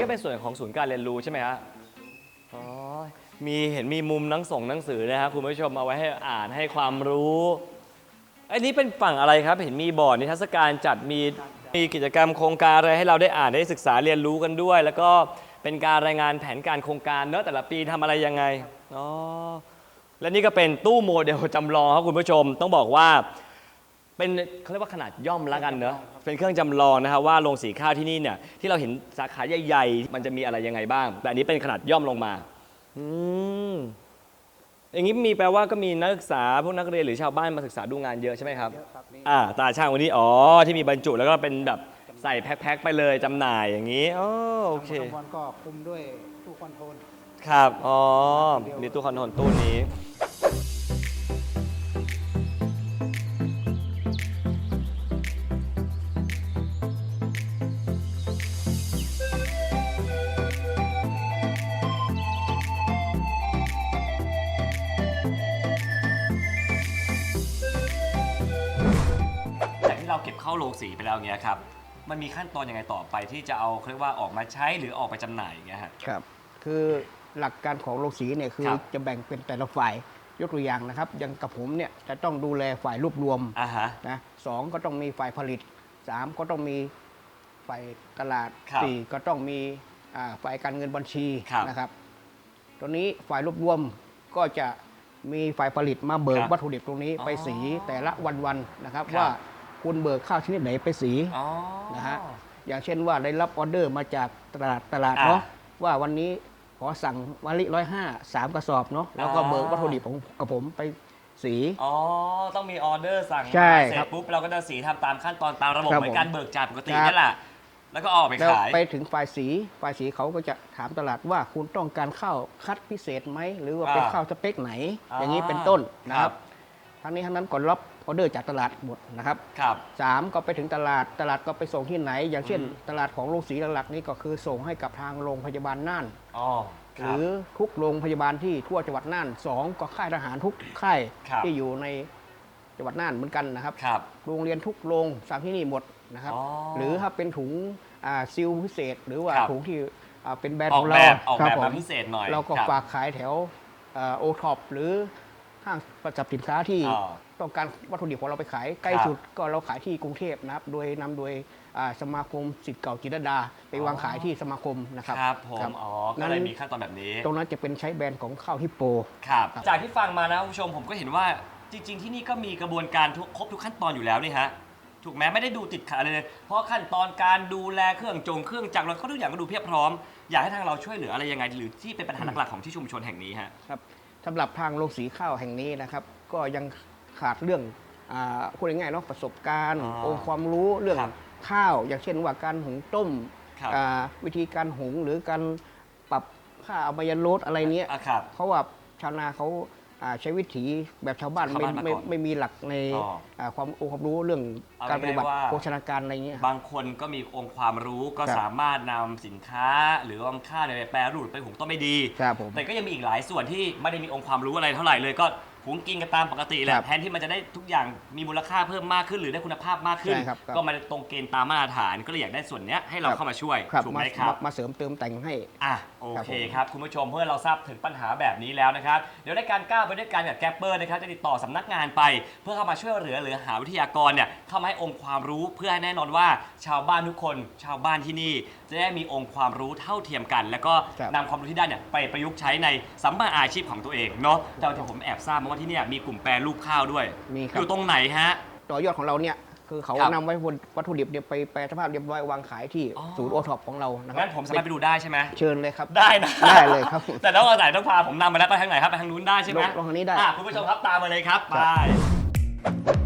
ก็เป็นส่วนของศูนย์การเรียนรู้ใช่ไหมฮะอ๋อมีเห็นมีมุมหนังส่งหนังสือนะครับคุณผู้ชมเอาไว้ให้อ่านให้ความรู้อันนี้เป็นฝั่งอะไรครับ เห็นมีบอร์ดนิทรรศการจัดมีมีกิจกรรมโครงการอะไรให้เราได้อ่านได้ศึกษาเรียนรู้กันด้วย แล้วก็เป็นการรายงานแผนการโครงการเนอะแต่ละปีทำอะไรยังไงอ๋อและนี่ก็เป็นตู้โมเดลจำลองครับคุณผู้ชม ต้องบอกว่า เป็นเขาเรียกว่าขนาดย่อมแล้วกันเนอะเป็นเครื่องจำลองนะครับว่าโรงสีข้าวที่นี่เนี่ยที่เราเห็นสาขาใหญ่ๆ มันจะมีอะไรยังไงบ้าง แต่อันนี้เป็นขนาดย่อมลงมาอืมอย่างนี้มีแปลว่าก็มีนักศึกษาพวกนักเรียนหรือชาวบ้านมาศึกษาดูงานเยอะใช่ไหมครับเยอะครับนี่อ่าตาช่างวันนี้อ๋อที่มีบรรจุแล้วก็เป็นแบบใส่แพ็คๆไปเลยจำหน่ายอย่างนี้อ๋อโอเค ทางวันก็คุมด้วยตู้คอนโทรล ครับ อ๋อ มีตู้คอนโทรลตู้นี้ เราเก็บเข้าโรงสีไปแล้วเงี้ยครับมันมีขั้นตอนยังไงต่อไปที่จะเอาเขาเรียกว่าออกมาใช้หรือออกไปจำหน่ายอย่างเงี้ยฮะ ครับ คือหลักการของโรงสีเนี่ยคือครับ จะแบ่งเป็นแต่ละฝ่ายยกตัวอย่างนะครับ อย่างกับผมเนี่ยจะต้องดูแลฝ่ายรวบรวมอ่าฮะ นะสองก็ต้องมีฝ่ายผลิตสามก็ต้องมีฝ่ายตลาดครับสี่ก็ต้องมีอ่าฝ่ายการเงินบัญชีครับ นะครับตัวนี้ฝ่ายรวบรวมก็จะมีฝ่ายผลิตมาเบิกครับวัตถุดิบตรงนี้อ๋อไปสีแต่ละวันๆนะครับครับว่า คุณเบิกข้าวชนิดไหนไปสีอ๋อ นะฮะอย่างเช่นว่าได้รับออเดอร์มาจากตลาดตลาดอะเนาะว่าวันนี้ขอสั่งมะลิร้อยห้าสามกระสอบเนาะแล้วก็อ๋อเบิกวัตถุดิบของกับผมไปสี อ๋อ ต้องมีออเดอร์สั่งใช่มาเสร็ครัจบปุ๊บเราก็จะสีทำตามขั้นตอนตามระบบครับเหมือนการเบิกจ่ายปกติครับนี่แหละ แล้วก็ออกไปแล้วขาย ไปถึงฝ่ายสีฝ่ายสีเขาก็จะถามตลาดว่าคุณต้องการข้าวคัดพิเศษไหมหรือว่าเป็นอ่าข้าวสเปคไหนอ่าอย่างนี้เป็นต้นนะคครัรับบ ทั้งนี้ทั้งนั้นก่อนรับออเดอร์จากตลาดหมดนะครับครับ สามก็ไปถึงตลาดตลาดก็ไปส่งที่ไหน อย่างเช่น อืม ตลาดของโรงสีหลักๆนี่ก็คือส่งให้กับทางโรงพยาบาลน่าน อ๋อคหรับ รือทุกโรงพยาบาลที่ทั่วจังหวัดน่านสองก็ค่ายทหารทุกค่ายครับ ที่อยู่ในจังหวัดน่านเหมือนกันนะครับ ครับ โรงเรียนทุกโรงสั่งที่นี่หมดนะครับ อ๋อหรือถ้าเป็นถุงอ่าซิลพิเศษ หรือว่าครับ ถุงที่อ่าเป็นแบรนด์อขอกองแบเราบออกครัแบบผมามพิเศษหน่อยเราก็ครับ ฝากขายแถวโอท็อปหรือ ห้างประจับสินค้าที่อ๋อต้องการวัตถุดิบของเราไปขายใกล้ครับสุดก็เราขายที่กรุงเทพนะครับ โดยนำโดยอ่าสมาคมสิทธิ์เก่าจิตรดา ไปวางขายที่สมาคมนะครับครับผมครับอ๋อ ก็นั้นเลยมีขั้นตอนแบบนี้ ตรงนั้นจะเป็นใช้แบรนด์ของข้าวฮิปโป ครับ ครับ จากที่ฟังมานะคุณผู้ชมผมก็เห็นว่าจริง ๆ ที่นี่ก็มีกระบวนการทุกครบทุกขั้นตอนอยู่แล้วนี่ฮะ ถูกไหมไม่ได้ดูติดขัดอะไรเลย เพราะขั้นตอนการดูแลเครื่องจงเครื่องจักรเราก็ทุกอย่างก็ดูเพียบพร้อม อยากให้ทางเราช่วยเหลืออะไรยังไงหรือที่เป็นปัญหาหลักๆของที่ชุมชนแห่งนี้ฮะ ครับ สำหรับทางโรงสีข้าวแห่งนี้นะครับ ก็ยังขาดเรื่องอาพูดง่ายๆเนาะประสบการณ์อ๋อองค์ความรู้เรื่องครับข้าว อย่างเช่นว่าการหุงต้มครับอ่าวิธีการหุงหรือการปรับค่าอบัยลดอะไรเนี้ย อะครับ เพราะว่าชาวนาเขาอ่า ใช้วิถีแบบชาวบ้านชาวไม่บ้านมาไม่ก่อนไม่มีหลักในอ๋ออ่าความองค์ความรู้เรื่องเอาการปฏิบัติง่ายๆว่า โภชนาการอะไรเงี้ย บางคนก็มีองค์ความรู้ก็ครับสามารถนำสินค้าหรือว่าค่าในยไปแปรรูปไปหุงต้มไม่ดี ครับผมแต่ก็ยังมีอีกหลายส่วนที่ไม่ได้มีองค์ความรู้อะไรเท่าไหร่เลยก็ หุงกินกันตามปกติแหครัละบแทนที่มันจะได้ทุกอย่างมีมูลค่าเพิ่มมากขึ้นหรือได้คุณภาพมากขึ้น ใช่ครับครับก็มาตรงเกณฑ์ตามมาตรฐานก็เลยอยากได้ส่วนเนี้ยให้เราครับ เข้ามาช่วยครับถูกมาไหมครับมามาเสริมเติมแต่งให้ อะโอครับเคผมครับ คุณผู้ชมเพื่อเราทราบถึงปัญหาแบบนี้แล้วนะครับ เดี๋ยวในการก้าวไปด้วยกันกับแกปเปอร์นะครับ จะติดต่อสำนักงานไป เพื่อเข้ามาช่วยเหลือหรือหาวิทยากรเนี่ยเข้ามาให้องค์ความรู้เพื่อให้แน่นอนว่าชาวบ้านทุกคน ชาวบ้านที่นี่ จะได้มีองค์ความรู้เท่าเทียมกัน แล้วก็ครับ นำความรู้ที่ได้เนี่ยไปประยุกต์ใช้ในสัมมาอาชีพของตัวเองเนาะแต่ที่ผมแอบทราบมาว่าที่เนี่ยมีกลุ่มแปรรูปข้าวด้วย มีคอรับยู่ตรงไหนฮะ ต่อยอดของเราเนี่ยคือเขาครับนำไว้บนวัตถุดิบเนี่ยไปแปรสภาพเรียบร้อยวางขายที่อ๋อ ศูนย์โอท็อปของเรานะครังั้นผมสามารถไปดูได้ใช่ไหมเชิญเลยครับ ได้นะได้เลยครับแต่ต้องอาศัยต้องพาผมนำไปแล้วไปทางไหนครับไปทางนู้นได้ใช่ไหมลงลงทางนี้ได้ อะคุณผู้ชมครับตามมาเลยครับไป